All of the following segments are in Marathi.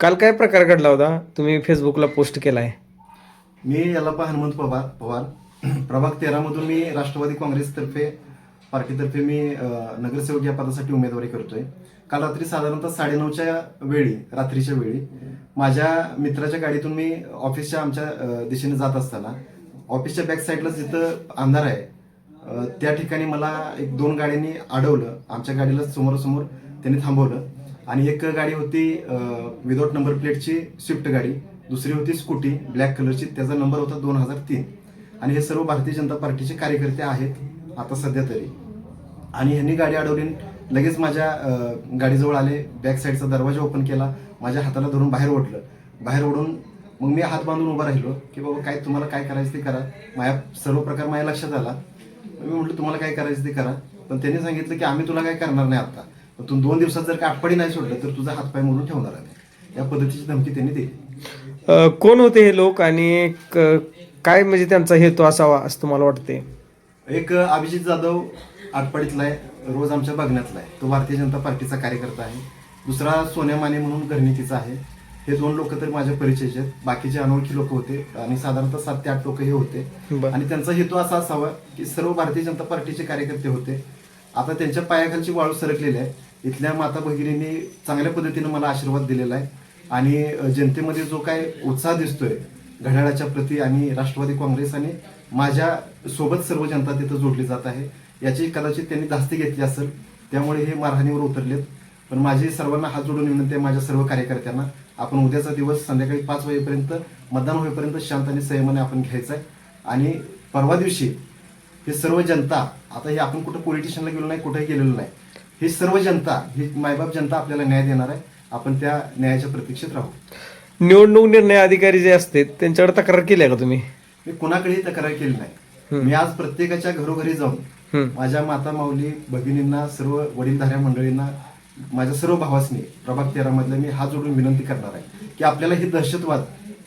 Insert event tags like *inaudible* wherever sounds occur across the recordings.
काल काय प्रकार घडला होता? तुम्ही फेसबुकला पोस्ट केलाय. मी यल्लाप्पा हनुमंत पवार पवार. *clears throat* प्रभाग तेरामधून मी राष्ट्रवादी काँग्रेसतर्फे पार्टीतर्फे मी नगरसेवक या पदासाठी उमेदवारी करतोय. काल रात्री साधारणतः साडेनऊच्या वेळी रात्रीच्या वेळी माझ्या मित्राच्या गाडीतून मी ऑफिसच्या आमच्या दिशेने जात असताना ऑफिसच्या बॅक साईडला जिथं अंधार आहे त्या ठिकाणी मला एक दोन गाड्यांनी अडवलं. आमच्या गाडीला समोरासमोर त्यांनी थांबवलं. आणि एक गाडी होती विदाउट नंबर प्लेटची स्विफ्ट गाडी. दुसरी होती स्कूटी ब्लॅक कलरची त्याचा नंबर होता दोन हजार तीन. आणि हे सर्व भारतीय जनता पार्टीचे कार्यकर्ते आहेत आता सध्या तरी. आणि ह्यांनी गाडी अडवली लगेच माझ्या गाडीजवळ आले बॅक साईडचा दरवाजा ओपन केला. माझ्या हाताला धरून बाहेर ओढलं. बाहेर ओढून मग मी हात बांधून उभा राहिलो की बाबा काय तुम्हाला काय करायचं ते करा. माझ्या सर्व प्रकार माझ्या लक्षात आला. मी म्हटलं तुम्हाला काय करायचं ते करा. पण त्यांनी सांगितलं की आम्ही तुला काय करणार नाही आता. पण तू दोन दिवसात जर का आठवडी नाही सोडलं तर तुझा हातपाय मोडून ठेवणार आहे. या पद्धतीची धमकी त्यांनी दिली. कोण होते हे लोक आणि काय म्हणजे त्यांचा हेतू असावा असं तुम्हाला वाटते एक अभिजित जाधव आटपाडीतला आहे रोज आमच्या बघण्यातला आहे. तो भारतीय जनता पार्टीचा कार्यकर्ता आहे. दुसरा सोन्या माने म्हणून घरनीतीचा आहे. हे दोन लोक तर माझ्या परिचयाचे आहेत. बाकीचे अनोळखी लोक होते आणि साधारणतः सात ते आठ लोक हे होते. आणि त्यांचा हेतू असा असावा की सर्व भारतीय जनता पार्टीचे कार्यकर्ते होते. आता त्यांच्या पायाखालची वाळू सरकलेली आहे. इथल्या माता भगिनींनी चांगल्या पद्धतीनं मला आशीर्वाद दिलेला आहे. आणि जनतेमध्ये जो काय उत्साह दिसतोय घड्याळाच्या प्रती आणि राष्ट्रवादी काँग्रेस आणि माझ्या सोबत सर्व जनता तिथं जोडली जात आहे. याची कदाचित त्यांनी धास्ती घेतली असेल त्यामुळे हे मारहाणीवर उतरलेत. पण माझी सर्वांना हात जोडून विनंती आहे माझ्या सर्व कार्यकर्त्यांना आपण उद्याचा दिवस संध्याकाळी पाच वाजेपर्यंत मतदान होईपर्यंत शांत आणि संयमाने आपण घ्यायचं आहे. आणि परवा दिवशी हे सर्व जनता आता हे आपण कुठं पॉलिटिशियनला गेलो नाही कुठेही गेलेलो नाही ही सर्व जनता ही मायबाप जनता आपल्याला न्याय देणार आहे. आपण त्या न्यायाच्या प्रतीक्षेत राहू. निवडणूक निर्णय अधिकारी जे असते त्यांच्याकडे तक्रार केली आहे का तुम्ही? मी कुणाकडेही तक्रार केली नाही. मी आज प्रत्येकाच्या घरोघरी जाऊन. माझ्या माता माऊली भगिनींना सर्व वडीलधाऱ्या मंडळींना माझ्या सर्व भावासनी प्रभाग तेरा मधल्या मी हात जोडून विनंती करणार आहे की आपल्याला ही दहशतवाद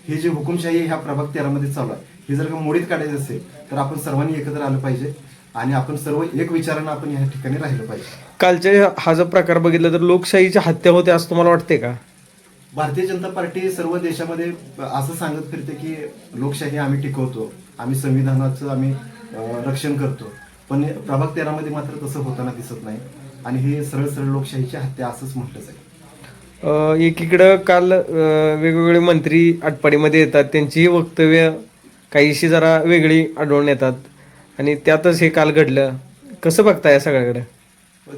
ही जी हुकुमशाही ह्या प्रभाग तेरामध्ये चालू आहे. ही जर का मोडीत काढायची असेल तर आपण सर्वांनी एकत्र आलं पाहिजे. आणि आपण सर्व एक विचारानं आपण या ठिकाणी राहिलं पाहिजे. कालच्या हा जो प्रकार बघितला तर लोकशाहीची हत्या होते असं तुम्हाला वाटते का? भारतीय जनता पार्टी सर्व देशामध्ये असं सांगत फिरते की लोकशाही आम्ही टिकवतो आम्ही संविधानाचं आम्ही अं, रक्षण करतो. पण प्रभाग तेरामध्ये मात्र तसं होताना दिसत नाही. आणि हे सरळ सरळ लोकशाहीची हत्या असंच म्हटलं जाईल अ, एकीकडं काल अ, वेगवेगळे मंत्री आटपाडीमध्ये येतात त्यांचीही वक्तव्य काहीशी जरा वेगळी आढळून येतात. आणि त्यातच हे काल घडलं. कसं बघता या सगळ्याकडे?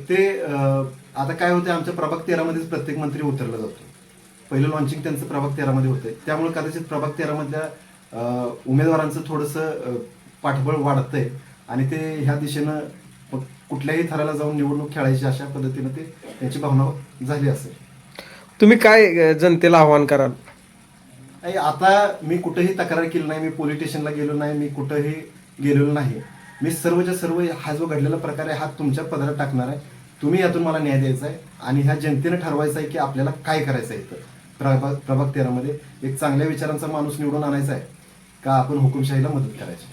ते आता काय होते आमच्या प्रभाग तेरामध्येच प्रत्येक मंत्री उतरला जातो. पहिलं लॉन्चिंग त्यांचं प्रभाग तेरामध्ये होतंय. त्यामुळे कदाचित प्रभाग तेरामधल्या उमेदवारांचं थोडंसं पाठबळ वाढतंय. आणि ते ह्या दिशेनं कुठल्याही थराला जाऊन निवडणूक खेळायची अशा पद्धतीनं ते त्यांची भावना झाली असेल. तुम्ही काय जनतेला आव्हान कराल? आता मी कुठेही तक्रार केली नाही मी पोलीस स्टेशनला गेलो नाही मी कुठेही गेलेलो नाही मी सर्वच्या सर्व हा जो घडलेला प्रकार आहे हा तुमच्या पदरात टाकणार आहे. तुम्ही यातून मला न्याय द्यायचा आहे आणि ह्या जनतेनं ठरवायचं आहे की आपल्याला काय करायचं आहे इथं. प्रभाग प्रभाग तेरामध्ये एक चांगल्या विचारांचा माणूस निवडून आणायचा आहे का आपण हुकुमशाहीला मदत करायची?